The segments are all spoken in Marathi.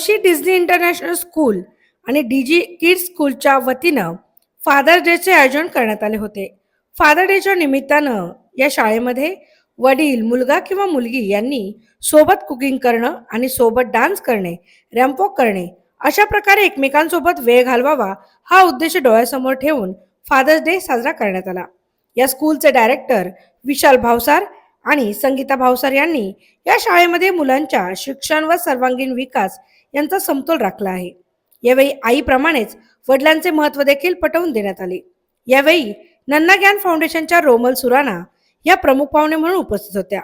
जोशी डिझनी इंटरनॅशनल स्कूल आणि डीजी किड्स स्कूलच्या वतीनं फादर डेचे आयोजन करण्यात आले होते. फादर डेच्या निमित्तानं या शाळेमध्ये वडील मुलगा किंवा मुलगी यांनी सोबत कुकिंग करणं आणि सोबत डान्स करणे रॅम्पॉक करणे अशा प्रकारे एकमेकांसोबत वेळ घालवावा हा उद्देश डोळ्यासमोर ठेवून फादर्स डे साजरा करण्यात आला. या स्कूलचे डायरेक्टर विशाल भावसार आणि संगीता भावसार यांनी या शाळेमध्ये मुलांच्या शिक्षण व सर्वांगीण विकास यांचा समतोल राखला आहे. यावेळी आईप्रमाणेच वडिलांचे महत्त्व देखील पटवून देण्यात आले. यावेळी नन्ना ज्ञान फाउंडेशनच्या रोमल सुराणा या प्रमुख पाहुणे म्हणून उपस्थित होत्या.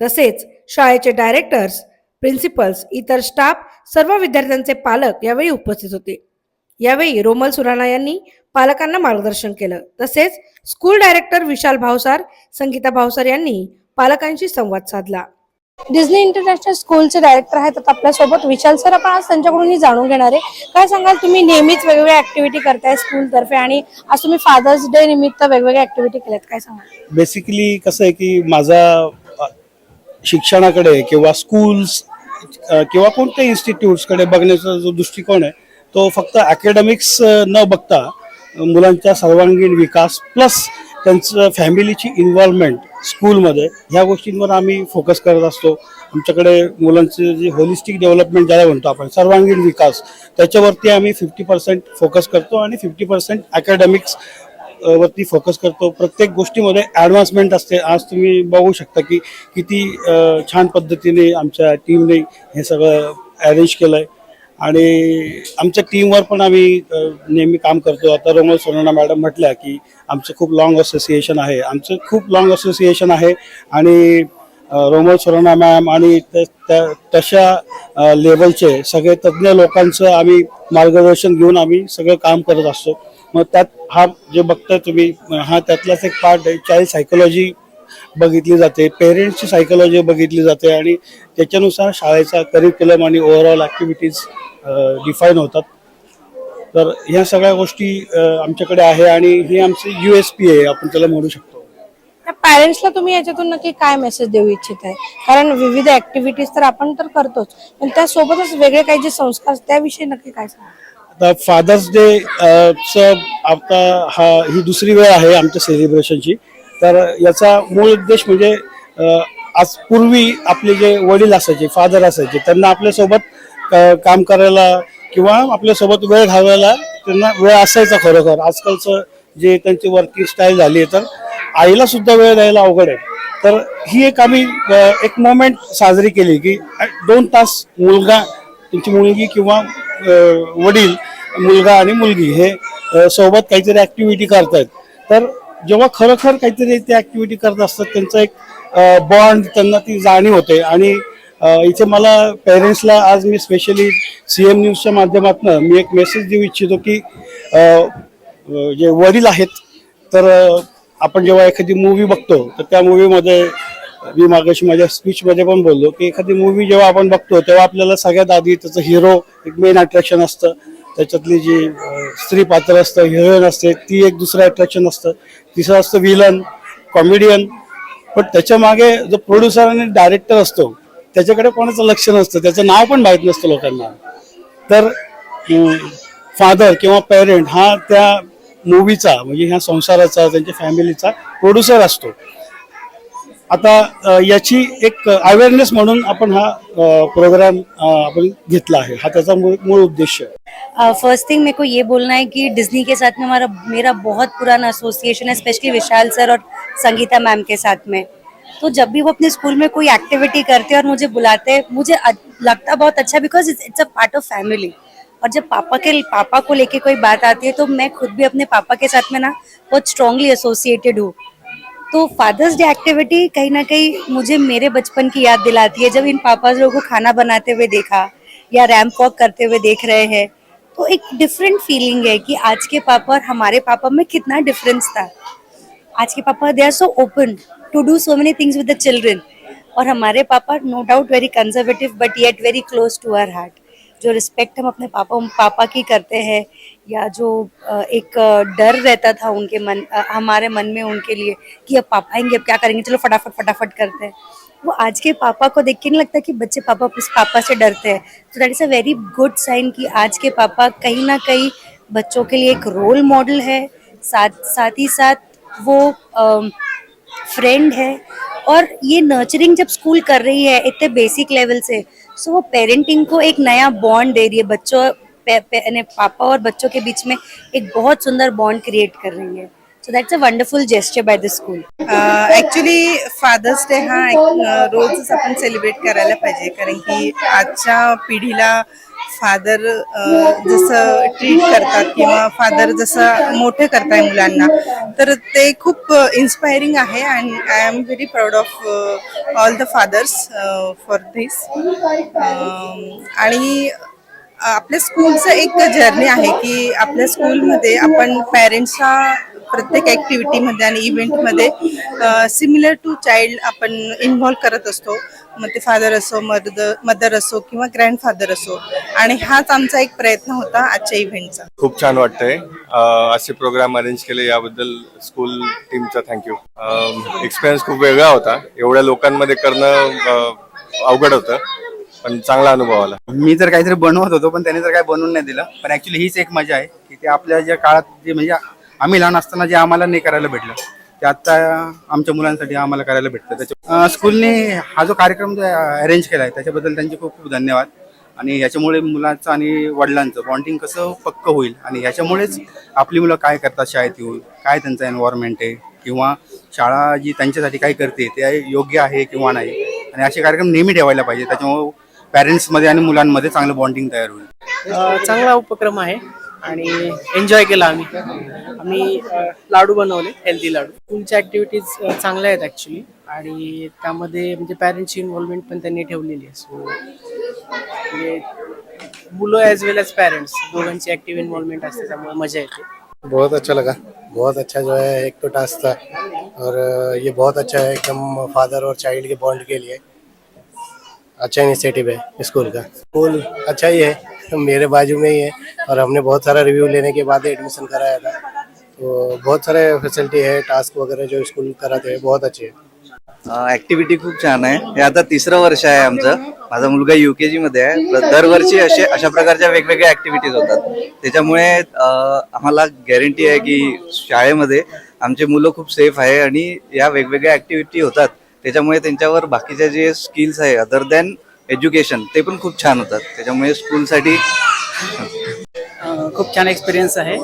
तसेच शाळेचे डायरेक्टर्स प्रिन्सिपल्स इतर स्टाफ सर्व विद्यार्थ्यांचे पालक यावेळी उपस्थित होते. यावेळी रोमल सुराणा यांनी पालकांना मार्गदर्शन केलं. तसेच स्कूल डायरेक्टर विशाल भावसार संगीता भावसार यांनी पालकांशी संवाद साधला. डिझनी इंटरनॅशनल स्कूलचे डायरेक्टर आहेत आता आपल्यासोबत. विशाल सर आपण आज त्यांच्याकडून जाणून घेणार आहे. काय सांगाल तुम्ही नेहमीच वेगवेगळ्या ऍक्टिव्हिटी करताय स्कूल तर्फे आणि आज तुम्ही फादर्स डे निमित्त वेगवेगळ्या ऍक्टिव्हिटी केल्यात. काय सांगाल? बेसिकली कसं आहे की माझा शिक्षणाकडे किंवा स्कूल्स किंवा कोणत्या इन्स्टिट्यूट्सकडे बघण्याचा जो दृष्टिकोन आहे तो फक्त अकॅडमिक्स न बघता मुलांचा सर्वांगीण विकास प्लस त्यांचं फॅमिलीची इन्व्हॉल्वमेंट स्कूलमध्ये ह्या गोष्टींवर आम्ही फोकस करत असतो. आमच्याकडे मुलांचे जे होलिस्टिक डेव्हलपमेंट ज्याला म्हणतो आपण सर्वांगीण विकास त्याच्यावरती आम्ही फिफ्टी पर्सेंट फोकस करतो आणि फिफ्टी पर्सेंट अकॅडमिक्स वरती फोकस करतो. प्रत्येक गोष्टीमध्ये ॲडव्हान्समेंट असते. आज तुम्ही बघू शकता की किती छान पद्धतीने आमच्या टीमने हे सगळं अरेंज केलं आहे आणि आमच्या टीमवर पण आम्ही नेहमी काम करतो. आता रोमल सोनाना मॅडम म्हटल्या की आमचं खूप लॉंग असोसिएशन आहे. आमचं खूप लॉंग असोसिएशन आहे. आणि रोमल सोनाना मॅम आणि त्या- तशा लेवलचे सगळे तज्ज्ञ लोकांचं आम्ही मार्गदर्शन घेऊन आम्ही सगळं काम करत असतो. मग त्यात हा जे बघताय तुम्ही हा त्यातलाच एक पार्ट आहे. चाईल्ड सायकोलॉजी बघितली जाते. पेरेंट्सची सायकोलॉजी बघितली जाते. आणि त्याच्यानुसार शाळेचा करिक्युलम आणि ओव्हरऑल ॲक्टिव्हिटीज डिफाईन होतात. तर ह्या सगळ्या गोष्टी आमच्याकडे आहे आणि ही आमची यू एस पी आहे आपण त्याला म्हणू शकतो. पॅरेंट्सला तुम्ही याच्यातून नक्की काय मेसेज देऊ इच्छित आहे? कारण विविध ऍक्टिव्हिटीज तर आपण तर करतोच. पण त्यासोबतच वेगळे काही जे संस्कार त्याविषयी नक्की काय आता फादर्स डे च आता हा ही दुसरी वेळ आहे आमच्या सेलिब्रेशनची तर याचा मूळ उद्देश म्हणजे आज पूर्वी आपले जे वडील असायचे फादर असायचे त्यांना आपल्यासोबत काम करायला किंवा आपल्यासोबत वेळ घालवायला त्यांना वेळ असायचा खरोखर. आजकालचं जे त्यांची वर्किंग स्टाईल झाली आहे तर आईला सुद्धा वेळ द्यायला अवघड आहे. तर ही एक आम्ही एक मोमेंट साजरी केली की दोन तास मुलगा त्यांची मुलगी किंवा वडील मुलगा आणि मुलगी हे सोबत काहीतरी ऍक्टिव्हिटी करतायत. तर जेव्हा खरोखर काहीतरी ते ऍक्टिव्हिटी करत असतात त्यांचा एक बॉन्ड त्यांना ती जाणीव होते आणि इथे मला पेरेंट्सला आज मी स्पेशली सी एम न्यूजच्या माध्यमातून मी एक मेसेज देऊ इच्छितो की जे वडील आहेत तर आपण जेव्हा एखादी मूवी बघतो तर त्या मूवीमध्ये मी मागाशी माझ्या स्पीचमध्ये पण बोललो की एखादी मूवी जेव्हा आपण बघतो तेव्हा आपल्याला सगळ्यात आधी त्याचं हिरो एक मेन अट्रॅक्शन असतं. त्याच्यातली जी स्त्री पात्र असतं हिरोईन असते ती एक दुसरं अट्रॅक्शन असतं. तिसरं असतं विलन कॉमेडियन पण त्याच्यामागे जो प्रोड्युसर आणि डायरेक्टर असतो त्याच्याकडे कोणाचं लक्ष नसतं त्याचं नाव पण माहीत नसतं लोकांना. तर फादर किंवा पेरेंट हा त्या मूवीचा म्हणजे ह्या संसाराचा त्यांच्या फॅमिलीचा प्रोड्युसर असतो. आता याची एक अवेअरनेस म्हणून आपण हा प्रोग्राम आपण घेतला आहे. हा त्याचा मूळ मूळ उद्देश फर्स्ट थिंग मेरे को ये बोलना है कि डिज्नी के साथ में हमारा मेरा बहुत पुराना एसोसिएशन है स्पेशली विशाल सर और संगीता मैम के साथ में। तो जब भी वो अपने स्कूल में कोई एक्टिविटी करते हैं और मुझे बुलाते हैं मुझे लगता बहुत अच्छा because it's a part of family और जब पापा के, पापा को लेके कोई बात आती है तो मैं खुद भी अपने पापा के साथ में ना बहुत स्ट्रांगली एसोसिएटेड हूँ। तो फादर्स डे एक्टिविटी कहीं ना कहीं मुझे मेरे बचपन की याद दिलाती है, जब इन पापा लोगों को खाना बनाते हुए देखा या रैम्प वॉक करते हुए देख रहे हैं। तो एक डिफरेंट फीलिंग है कि आज के पापा और हमारे पापा में कितना डिफरेंस था। आज के पापा they are so open to do so many things with the children और हमारे पापा no doubt very conservative but yet very close to our heart जो रिस्पेक्ट हम अपने पापा पापा की करते हैं, या जो एक डर रहता था उनके मन हमारे मन में उनके लिए, कि अब पापा आएँगे, अब क्या करेंगे, चलो फटाफट फटाफट करते हैं। वो आज के पापा को देख के नहीं लगता कि बच्चे पापा, उस पापा से डरते हैं। तो that is a very good sign कि आज के पापा कहीं ना कहीं बच्चों के लिए एक रोल मॉडल है। साथ साथ ही साथ वो फ्रेंड है। और ये नर्चरिंग जब स्कूल कर रही है इतने बेसिक लेवल से सो वो पेरेंटिंग को एक नया बॉन्ड दे रही है। बच्चों पे, पे, पापा और बच्चों के बीच में एक बहुत सुंदर बॉन्ड क्रिएट कर रही है। So that's a wonderful gesture by the school actually fathers day हा एक uh, रोजच आपण सेलिब्रेट करायला पाहिजे. कारण की आजच्या पिढीला फादर uh, जसं ट्रीट करतात किंवा फादर जसं मोठे करताय मुलांना तर ते खूप uh, इन्स्पायरिंग आहे. And I am very proud of all the fathers for this आणि आपल्या स्कूलचं एक जर्नी आहे की आपल्या स्कूलमध्ये आपण पॅरेंट्सला प्रत्येक ॲक्टिव्हिटीमध्ये आणि इव्हेंटमध्ये सिमिलर टू चाइल्ड आपण इन्व्हॉल्व करत असतो. मग ते फादर असो मदर मदर असो किंवा ग्रँडफादर असो. आणि हाच आमचा एक प्रयत्न होता आजच्या इव्हेंटचा खूप छान वाटतंय. असे प्रोग्राम अरेंज केले याबद्दल स्कूल टीमचा थँक्यू एक्सपिरियन्स खूप वेगळा होता. एवढ्या लोकांमध्ये करणं अवघड होतं पण चांगला अनुभव आला. मी तर काहीतरी बनवत होतो पण त्याने तर काही बनवून नाही दिलं. पण ऍक्च्युली हीच एक मजा आहे की ते आपल्या ज्या काळात जे म्हणजे आम्ही लहान असताना जे आम्हाला नाही करायला भेटलं ते आता आमच्या मुलांसाठी आम्हाला करायला भेटतं. त्याच्या स्कूलने हा जो कार्यक्रम जो अरेंज केला आहे त्याच्याबद्दल त्यांचे खूप खूप धन्यवाद. आणि याच्यामुळे मुलांचं आणि वडिलांचं बॉन्डिंग कसं पक्क होईल आणि याच्यामुळेच आपली मुलं काय करतात शाळेत येऊन काय त्यांचं एन्व्हायरमेंट आहे किंवा शाळा जी त्यांच्यासाठी काय करते ते योग्य आहे किंवा नाही. आणि असे कार्यक्रम नेहमी ठेवायला पाहिजे. त्याच्यामुळे पॅरेंट्समध्ये आणि मुलांमध्ये चांगलं बॉन्डिंग तयार होईल. चांगला उपक्रम आहे. आणि एन्जॉय केला आम्ही. आम्ही लाडू बनवले हेल्दी लाडू. स्कूलच्या ॲक्टिव्हिटीज चांगल्या आहेत ॲक्च्युली आणि त्यामध्ये म्हणजे पॅरेंट्सची इन्व्हॉल्वमेंट पण त्यांनी ठेवलेली आहे. सो म्हणजे मुलं ॲज वेल एज पॅरेंट्स दोघांची ॲक्टिव्ह इन्व्हॉल्वमेंट असते त्यामुळे मजा येते. बहुत अच्छा लगा. बहुत अच्छा जो है एक तो टास्क था और ये बहुत अच्छा है एकदम फादर और चाइल्ड के बॉन्ड के लिए अच्छा इनिशिएटिव है स्कूल का. स्कूल अच्छा ही है. मेरे बाजू में ही है और हमने बहुत सारा रिव्यू लेने के बाद एडमिशन कराया था। तो बहुत सारे फैसिलिटी है टास्क वगैरह जो स्कूल कराते हैं बहुत अच्छे है। ऍक्टिव्हिटी खूप छान आहे. हे आता तिसरं वर्ष आहे आमचं. माझा मुलगा युकेजी मध्ये आहे. तर दरवर्षी असे अशा प्रकारच्या वेगवेगळ्या ऍक्टिव्हिटीज होतात. त्याच्यामुळे आम्हाला गॅरंटी आहे की शाळेमध्ये आमचे मुलं खूप सेफ आहे आणि या वेगवेगळ्या ऍक्टिव्हिटी होतात. त्याच्यामुळे त्यांच्यावर बाकीच्या जे स्किल्स आहे अदर दॅन एज्युकेशन ते पण खूप छान होतात. त्याच्यामुळे स्कूलसाठी खूप छान एक्सपिरियन्स आहे.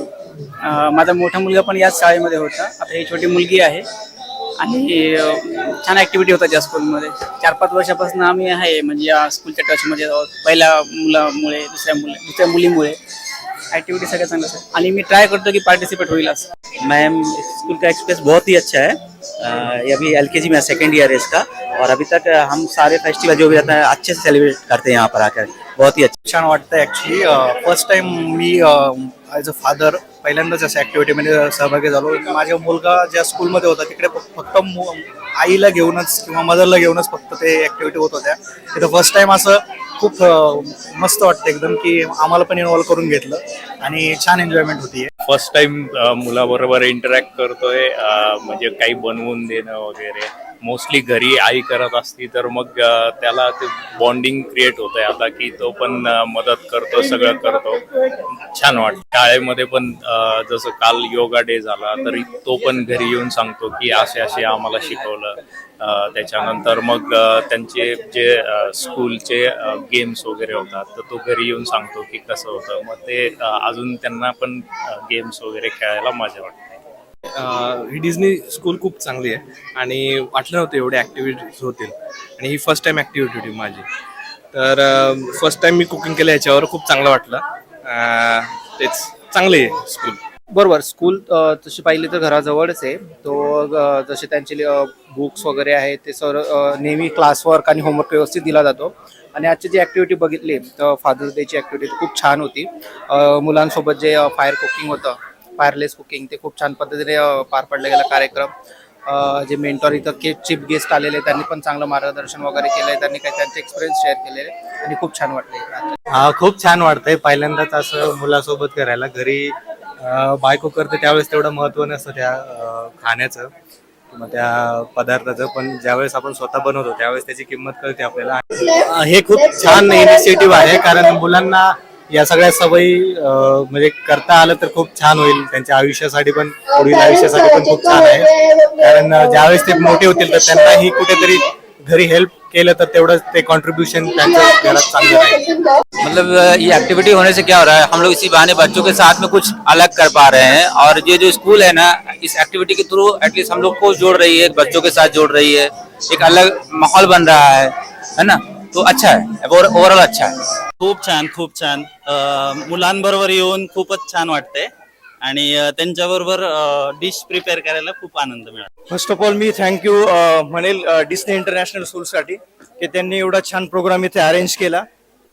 माझा मोठा मुलगा पण याच शाळेमध्ये होता. आता ही छोटी मुलगी आहे. आणि छान ॲक्टिव्हिटी होतात या स्कूलमध्ये चार पाच वर्षापासून आम्ही आहे म्हणजे या स्कूलच्या टचमध्ये आहोत. पहिल्या मुलामुळे दुसऱ्या मुला दुसऱ्या मुलीमुळे. ॲक्टिव्हिटी सगळ्या चांगल्या आहेत आणि मी ट्राय करतो की पार्टिसिपेट होईल असं. मैम स्कूल का एक्सपीरियंस बहुत ही अच्छा है। अ, ये अभी एल के जी में सेकेंड ईयर है इसका। और अभी तक हम सारे फेस्टिवल जो भी रहता है अच्छे से सेलिब्रेट करते हैं यहाँ पर आकर। बहुत ही अच्छा। छान वाटतं ऍक्च्युली फर्स्ट टाइम मी ॲज अ फादर पहिल्यांदाच अशा ॲक्टिव्हिटीमध्ये सहभागी झालो. माझा मुलगा ज्या स्कूलमध्ये होता तिकडे फक्त आईला घेऊनच किंवा मदरला घेऊनच फक्त ते ॲक्टिव्हिटी होत होत्या. तिथं फर्स्ट टाइम असं खूप मस्त वाटतं एकदम की आम्हाला पण इन्व्हॉल्व करून घेतलं. आणि छान एन्जॉयमेंट होती. फर्स्ट टाइम मुलाबरोबर इंटरॅक्ट करतोय म्हणजे काही बनवून देणं वगैरे. मोस्टली घरी आई करत असती तर मग त्याला ते बॉन्डिंग क्रिएट होत आहे आता की तो पण मदत करतो सगळं करतो. छान वाटतं. शाळेमध्ये पण जसं काल योगा डे झाला तरी तो पण घरी येऊन सांगतो की असे असे आम्हाला शिकवलं. त्याच्यानंतर मग त्यांचे जे स्कूलचे गेम्स वगैरे होतात तर तो घरी येऊन सांगतो की कसं होतं. मग ते अजून त्यांना पण गेम्स वगैरे खेळायला मजा वाटते. ही डिझनी स्कूल खूप चांगली आहे आणि वाटलं नव्हतं एवढे ॲक्टिव्हिटीज होतील. आणि ही फर्स्ट टाइम ॲक्टिव्हिटी होती माझी. तर फर्स्ट टाइम मी कुकिंग केलं याच्यावर खूप चांगलं वाटलं. अं, तेच चांगली आहे स्कूल बरोबर स्कूल तशी पाहिली तर घराजवळच आहे. तो जसे त्यांचे बुक्स वगैरे आहेत ते सर्व अ, नेहमी क्लासवर्क आणि होमवर्क व्यवस्थित दिला जातो. आणि आजची जी ॲक्टिव्हिटी बघितली तर फादर्स डेची ॲक्टिव्हिटी खूप छान होती. मुलांसोबत जे फायर कुकिंग होतं फायरलेस कुकिंग ते खूप छान पद्धतीने पार पडला गेला कार्यक्रम. जे मेंटॉर इथं के चीफ गेस्ट आलेले त्यांनी पण चांगलं मार्गदर्शन वगैरे केलंय त्यांनी काही त्यांचे एक्सपिरियन्स शेअर केलेले आणि खूप छान वाटले हा खूप छान वाटतंय. पहिल्यांदाच असं मुलासोबत करायला घरी बायको करते त्यावेळेस तेवढं महत्त्व नसतं त्या खाण्याचं. किंवा त्या पदार्थाचं पण ज्यावेळेस आपण स्वतः बनवतो त्यावेळेस त्याची किंमत कळते आपल्याला. हे खूप छान इनिशिएटिव्ह आहे कारण मुलांना या सगळ्या सवयी म्हणजे करता आलं तर खूप छान होईल. त्यांच्या आयुष्यासाठी पण पुढील आयुष्यासाठी पण खूप छान आहे. कारण ज्यावेळेस ते मोठे होतील तर त्यांनाही कुठेतरी घरी हेल्प केलं तर तेवढं ते कॉन्ट्रीब्युशन घरात चांगलं मतलब ये एक्टिविटी होने से क्या हो रहा है? हम लोग इसी बहाने बच्चों के साथ में कुछ अलग कर पा रहे हैं। और ये जो स्कूल है ना इस एक्टिविटी के थ्रू एटलीस्ट हम लोग को जोड़ रही है बच्चों के साथ जोड़ रही है। एक अलग माहौल बन रहा है है ना? तो अच्छा है ओवरऑल अच्छा है। खूप छान खूप छान. अं, मुलांबरोबर येऊन खूपच छान वाटतंय. आणि त्यांच्याबरोबर डिश प्रिपेअर करायला खूप आनंद मिळाला. फर्स्ट ऑफ ऑल मी थँक्यू म्हणेल डिस्ने इंटरनॅशनल स्कूलसाठी की त्यांनी एवढा छान प्रोग्राम इथे अरेंज केला.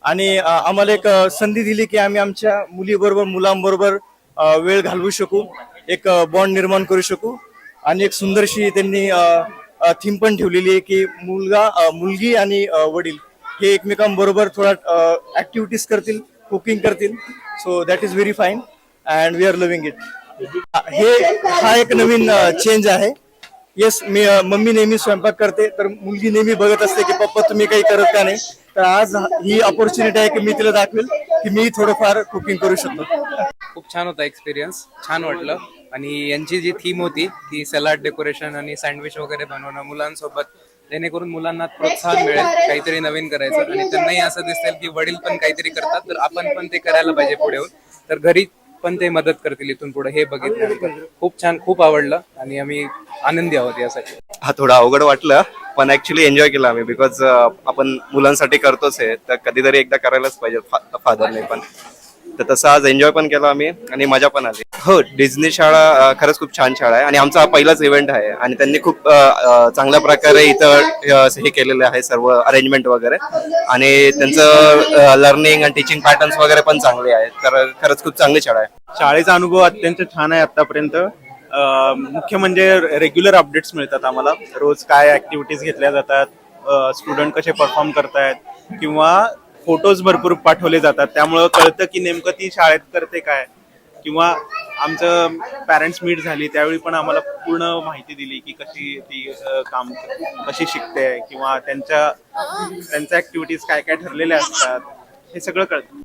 आणि आम्हाला एक संधी दिली की आम्ही आमच्या मुलीबरोबर मुलांबरोबर वेळ घालवू शकू एक बॉन्ड निर्माण करू शकू. आणि एक सुंदरशी त्यांनी थीम पण ठेवलेली आहे की मुलगा मुलगी आणि वडील हे एकमेकांबरोबर थोडा ऍक्टिव्हिटीज करतील कुकिंग करतील. So that is very fine and we are living it हे हा एक नवीन चेंज आहे. येस मी अ, मम्मी नेहमी स्वयंपाक करते तर मुलगी नेहमी बघत असते की पप्पा तुम्ही काही करत का नाही? तर आज ही ऑपॉर्च्युनिटी आहे की मी तिला दाखवेल की मी थोडंफार कुकिंग करू शकतो. खूप छान होता एक्सपिरियन्स छान वाटलं. आणि यांची जी थीम होती ती सलाड डेकोरेशन आणि सँडविच वगैरे बनवणं मुलांसोबत जेणेकरून मुलांना प्रोत्साहन मिळेल काहीतरी नवीन करायचं. आणि त्यांनाही असं दिसेल की वडील पण काहीतरी करतात तर आपण पण ते करायला पाहिजे पुढे तर घरी पण ते मदत करतील इथून पुढे हे बघितलं खूप छान खूप आवडलं आणि आम्ही आनंदी आहोत यासाठी. हा थोडा अवघड वाटलं पण ऍक्च्युली एन्जॉय केला आम्ही बिकॉज आपण मुलांसाठी करतोच आहे तर कधीतरी एकदा करायलाच पाहिजे फादरने पण. तर तसं आज एन्जॉय पण केला आम्ही आणि मजा पण आली. हो डिझनी शाळा खरंच खूप छान शाळा आहे आणि आमचा हा पहिलाच इव्हेंट आहे आणि त्यांनी खूप चांगल्या प्रकारे इथं हे केलेलं आहे सर्व अरेंजमेंट वगैरे. आणि त्यांचं लर्निंग आणि टीचिंग पॅटर्न्स वगैरे पण चांगले आहेत. तर खरंच खूप चांगली शाळा आहे. शाळेचा अनुभव अत्यंत छान आहे आतापर्यंत. मुख्य म्हणजे रेग्युलर अपडेट्स मिळतात आम्हाला. रोज काय ऍक्टिव्हिटीज घेतल्या जातात स्टुडंट कसे परफॉर्म करतायत किंवा फोटोज भरपूर पाठवले जातात. त्यामुळं कळतं की नेमकं ती शाळेत करते काय? किंवा आमचं पॅरेंट्स मीट झाली त्यावेळी पण आम्हाला पूर्ण माहिती दिली की कशी ती काम कशी शिकते किंवा त्यांच्या त्यांच्या ऍक्टिव्हिटीज काय काय ठरलेल्या असतात हे सगळं कळतं.